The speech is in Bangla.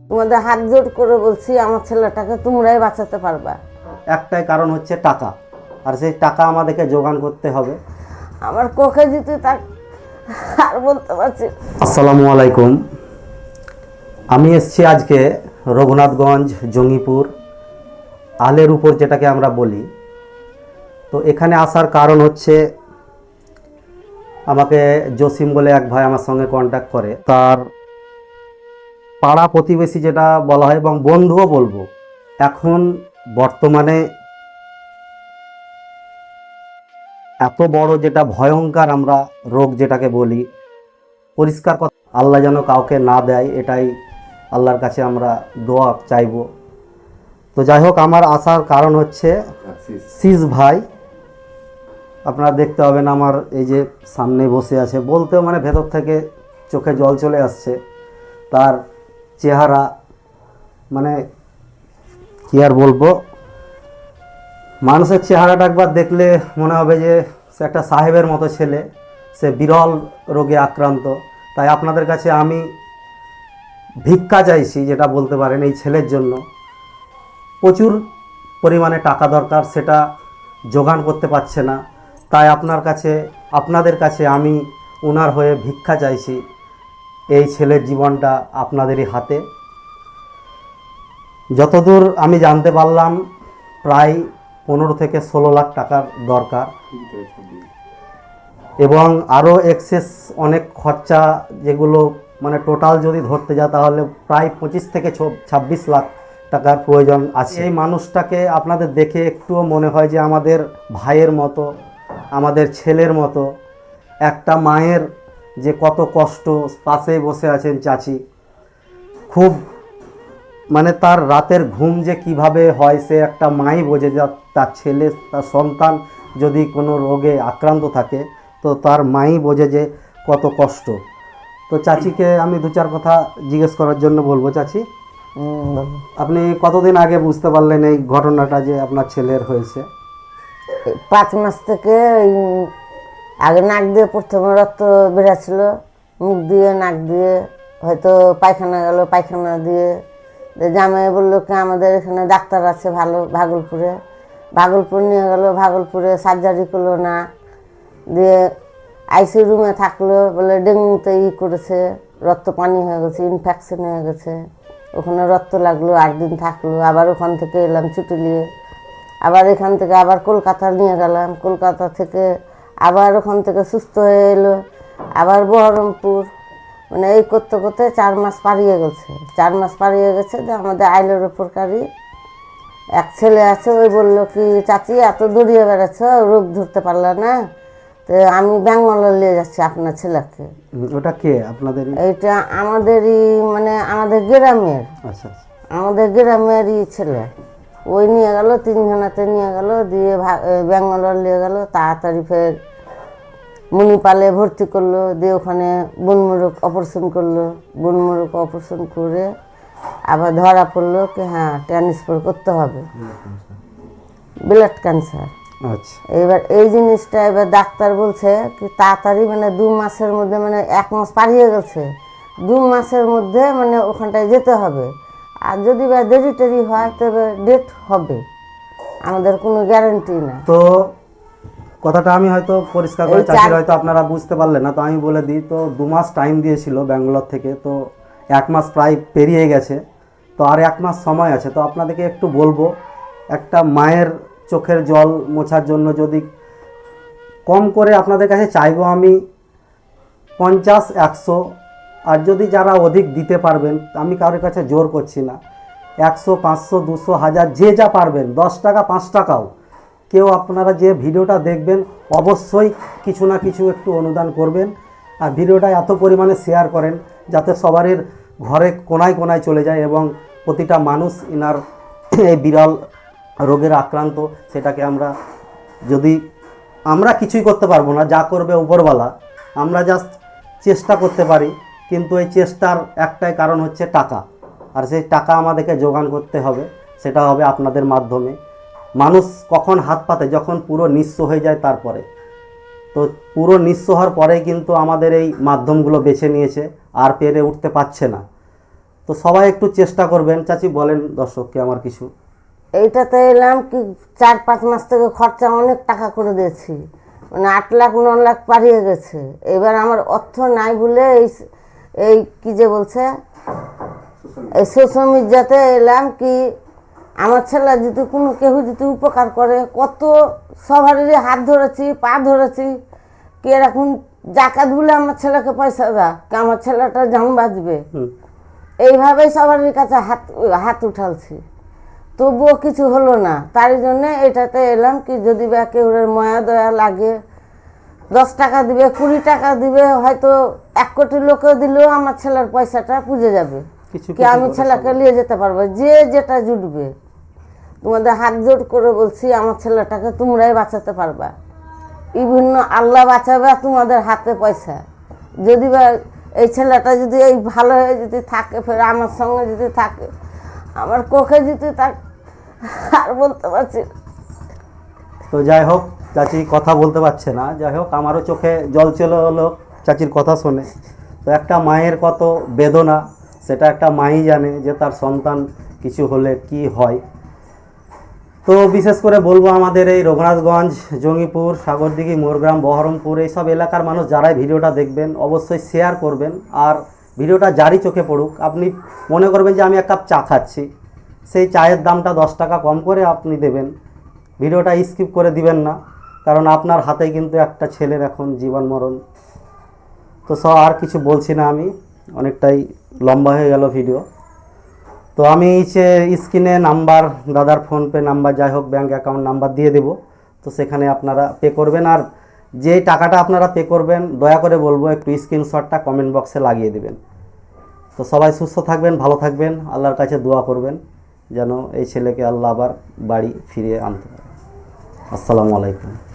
তোমাদের হাত জোর করে বলছি আমার ছেলেটাকে তোমরাই বাঁচাতে পারবা। একটাই কারণ হচ্ছে টাকা। আর সেই টাকা আমাদেরকে যোগান করতে হবে। আমার কোখে দিতে তার আর বলতে পারছি আসসালামু আলাইকুম। আমি এসেছি আজকে রঘুনাথগঞ্জ জঙ্গিপুর আলের উপর যেটাকে আমরা বলি। তো এখানে আসার কারণ হচ্ছে আমাকে জসিম বলে এক ভাই আমার সঙ্গে কন্ট্যাক্ট করে। তার পাড়া প্রতিবেশী যেটা বলা হয় এবং বন্ধুও বলব, এখন বর্তমানে এত বড় যেটা ভয়ঙ্কর আমরা রোগ যেটাকে বলি, পরিষ্কার কথা, আল্লাহ যেন কাউকে না দেয়, এটাই আল্লাহর কাছে আমরা দোয়া চাইব। তো যাই হোক, আমার আসার কারণ হচ্ছে সিজ ভাই, আপনারা দেখতে হবেন আমার এই যে সামনে বসে আছে, বলতেও মানে ভেতর থেকে চোখে জল চলে আসছে, তার চেহারা মানে কি আর বলব? মানুষের চেহারাটা একবার দেখলে মনে হবে যে সে একটা সাহেবের মতো ছেলে, সে বিরল রোগে আক্রান্ত। তাই আপনাদের কাছে আমি ভিক্ষা চাইছি, যেটা বলতে পারেন এই ছেলের জন্য। প্রচুর পরিমাণে টাকা দরকার, সেটা যোগান করতে পারছে না। তাই আপনার কাছে, আপনাদের কাছে আমি ওনার হয়ে ভিক্ষা চাইছি। এই ছেলের জীবনটা আপনাদেরই হাতে। যতদূর আমি জানতে পারলাম, প্রায় পনেরো থেকে ষোলো লাখ টাকার দরকার। এবং আরও এক্সেস অনেক খরচা যেগুলো মানে টোটাল যদি ধরতে যা তাহলে প্রায় পঁচিশ থেকে ছাব্বিশ লাখ টাকার প্রয়োজন আছে। এই মানুষটাকে আপনাদের দেখে একটুও মনে হয় যে আমাদের ভাইয়ের মতো, আমাদের ছেলের মতো, একটা মায়ের যে কত কষ্ট পাশে বসে আছেন চাচি। খুব মানে তার রাতের ঘুম যে কীভাবে হয় সে একটা মাই বোঝে যা তার ছেলে তার সন্তান যদি কোনো রোগে আক্রান্ত থাকে তো তার মাই বোঝে যে কত কষ্ট। তো চাচিকে আমি দু চার কথা জিজ্ঞেস করার জন্য বলব চাচি। আপনি কতদিন আগে বুঝতে পারলেন এই ঘটনাটা যে আপনার ছেলের হয়েছে? পাঁচ মাস থেকে আগে নাক দিয়ে প্রথমে রক্ত বেরাচ্ছিল, মুখ দিয়ে, নাক দিয়ে, হয়তো পায়খানা গেল, পায়খানা দিয়ে। জামাই বলল কি, আমাদের এখানে ডাক্তার আছে ভালো, ভাগলপুরে। ভাগলপুর নিয়ে গেল, ভাগলপুরে সার্জারি করল না। দিয়ে আইসি রুমে থাকল, বলে ডেঙ্গুতে ই করেছে, রক্ত পানি হয়ে গেছে ইনফেকশন হয়ে গেছে। ওখানে রক্ত লাগল, আট দিন থাকল, আবার ওখান থেকে এলাম ছুটি নিয়ে। আবার এখান থেকে আবার কলকাতা নিয়ে গেলাম। কলকাতা থেকে আবার ওখান থেকে সুস্থ হয়ে এলো। আবার বহরমপুর। মানে এই করতে করতে চার মাস পারিয়ে গেছে। চার মাস পারিয়ে গেছে যে আমাদের আইলের ওপর কারি এক ছেলে আছে ওই বলল কি চাচি এত দৌড়িয়ে বেড়াচ্ছ রোগ ধরতে পারলে না। তো আমি ব্যাঙ্গালোর নিয়ে যাচ্ছি আপনার ছেলেকে। ওটা কে? আপনাদের এইটা আমাদেরই মানে আমাদের গ্রামের। আচ্ছা আচ্ছা। আমাদের গ্রামেরই ছেলে। ওই নিয়ে গেল তিনজনাতে নিয়ে গেল দিয়ে ভা- ব্যাঙ্গালোর নিয়ে গেল তাড়াতাড়ি ফের মণিপালে ভর্তি করল দিয়ে ওখানে বনমুরগ অপারেশন করল। বনমুরগ অপারেশন করে আবার ধরা পড়ল কি হ্যাঁ ট্রান্সফার করতে হবে। Blood cancer. আচ্ছা। এবার এই জিনিসটা এবার ডাক্তার বলছে কি তাড়াতাড়ি মানে দু মাসের মধ্যে মানে এক মাস পারিয়ে গেছে। দু মাসের মধ্যে মানে ওখানটায় যেতে হবে। আর যদি বা দেরি টেরি হয় তবে ডেট হবে। আমাদের কোনো গ্যারান্টি না তো কথাটা আমি হয়তো পরিষ্কার করে চাচির হয়তো আপনারা বুঝতে পারলেন না তো আমি বলে দিই তো দু মাস টাইম দিয়েছিল ব্যাঙ্গালোর থেকে তো এক মাস প্রায় পেরিয়ে গেছে তো আর এক মাস সময় আছে। তো আপনাদেরকে একটু বলব একটা মায়ের চোখের জল মোছার জন্য যদি কম করে আপনাদের কাছে চাইব আমি পঞ্চাশ একশো আর যদি যারা অধিক দিতে পারবেন, আমি কারোর কাছে জোর করছি না। একশো, পাঁচশো, দুশো, হাজার, যে যা পারবেন, দশ টাকা, পাঁচ টাকাও। কেউ আপনারা যে ভিডিওটা দেখবেন, অবশ্যই কিছু না কিছু একটু অনুদান করবেন। আর ভিডিওটা এত পরিমাণে শেয়ার করেন, যাতে সবারই ঘরে কোনায় কোনায় চলে যায় এবং প্রতিটা মানুষ ইনার এই বিরল রোগের আক্রান্ত, সেটাকে আমরা যদি আমরা কিছুই করতে পারব না, যা করবে উপরওয়ালা, আমরা জাস্ট চেষ্টা করতে পারি। কিন্তু এই চেষ্টার একটাই কারণ হচ্ছে টাকা। আর সেই টাকা আমাদেরকে যোগান করতে হবে, সেটা হবে আপনাদের মাধ্যমে। মানুষ কখন হাত পাতে? যখন পুরো নিঃস্ব হয়ে যায় তারপরে। তো পুরো নিঃস্ব হওয়ার পরেই কিন্তু আমাদের এই মাধ্যমগুলো বেছে নিয়েছে, আর পেরে উঠতে পারছে না। তো সবাই একটু চেষ্টা করবেন। চাচি, বলেন দর্শককে আমার কিছু। এইটাতে এলাম কি, চার পাঁচ মাস থেকে খরচা অনেক টাকা করে দিয়েছি। মানে আট লাখ ন লাখ পারিয়ে গেছে। এবার আমার অর্থ নাই বলে এই এই কি যে বলছে? এই সোশ্যাল মিডিয়াতে এলাম কি আমার ছেলে যদি কোনো কেউ যদি উপকার করে কত সবারই হাত ধরেছি পা ধরেছি কি এরকম জাকাত বলে আমার ছেলেকে পয়সা দা কি আমার ছেলেটা বাঁচবে। হুম। এইভাবেই সবার কাছে হাত হাত উঠালছি। তবুও কিছু হলো না। তার জন্য এটাতে এলাম কি যদি বা কেউ ময়া দয়া লাগে দশ টাকা দিবে কুড়ি টাকা দিবে হয়তো এক কোটি লোকে দিলেও আমার ছেলের পয়সাটা পুজে যাবে। কি আমি ছেলেকে নিয়ে যেতে পারব? যে যেটা জুটবে। তোমাদের হাত জোট করে বলছি আমার ছেলেটাকে তোমরাই বাঁচাতে পারবা। বিভিন্ন আল্লাহ বাঁচাবে তোমাদের হাতে পয়সা। যদি বা এই ছেলেটা যদি এই ভালো হয়ে যদি থাকে ফের আমার সঙ্গে যদি থাকে আমার কোখে যদি থাক আর বলতে পারছি তো যাই হোক চাচি কথা বলতে পারছে না। যাই হোক, আমারও চোখে জল চলে হলো চাচির কথা শুনে। তো একটা মায়ের কত বেদনা, সেটা একটা মাই জানে যে তার সন্তান কিছু হলে কি হয়। তো বিশেষ করে বলব আমাদের এই রঘুনাথগঞ্জ, জঙ্গিপুর, সাগরদিঘি, মোরগ্রাম, বহরমপুর, এইসব এলাকার মানুষ যারাই ভিডিওটা দেখবেন, অবশ্যই শেয়ার করবেন। আর ভিডিওটা জারি চোখে পড়ুক, আপনি মনে করবেন যে আমি এক কাপ চা খাচ্ছি। সেই চায়ের দামটা দশ টাকা কম করে আপনি দেবেন। ভিডিওটা স্কিপ করে দিবেন না। কারণ আপনার হাতে কিন্তু একটা ছেলের এখন জীবন মরণ। তো সব আর কিছু বলছি না আমি। অনেকটাই লম্বা হয়ে গেল ভিডিও তো আমি যে স্ক্রিনে নাম্বার, দাদার ফোনপে নাম্বার, যাই হোক ব্যাঙ্ক অ্যাকাউন্ট নাম্বার দিয়ে দেবো। তো সেখানে আপনারা পে করবেন। আর যে টাকাটা আপনারা পে করবেন, দয়া করে বলব, একটু স্ক্রিনশটটা কমেন্ট বক্সে লাগিয়ে দেবেন। তো সবাই সুস্থ থাকবেন, ভালো থাকবেন। আল্লাহর কাছে দোয়া করবেন, যেন এই ছেলেকে আল্লাহ আবার বাড়ি ফিরিয়ে আনতে পারে। আসসালামু আলাইকুম।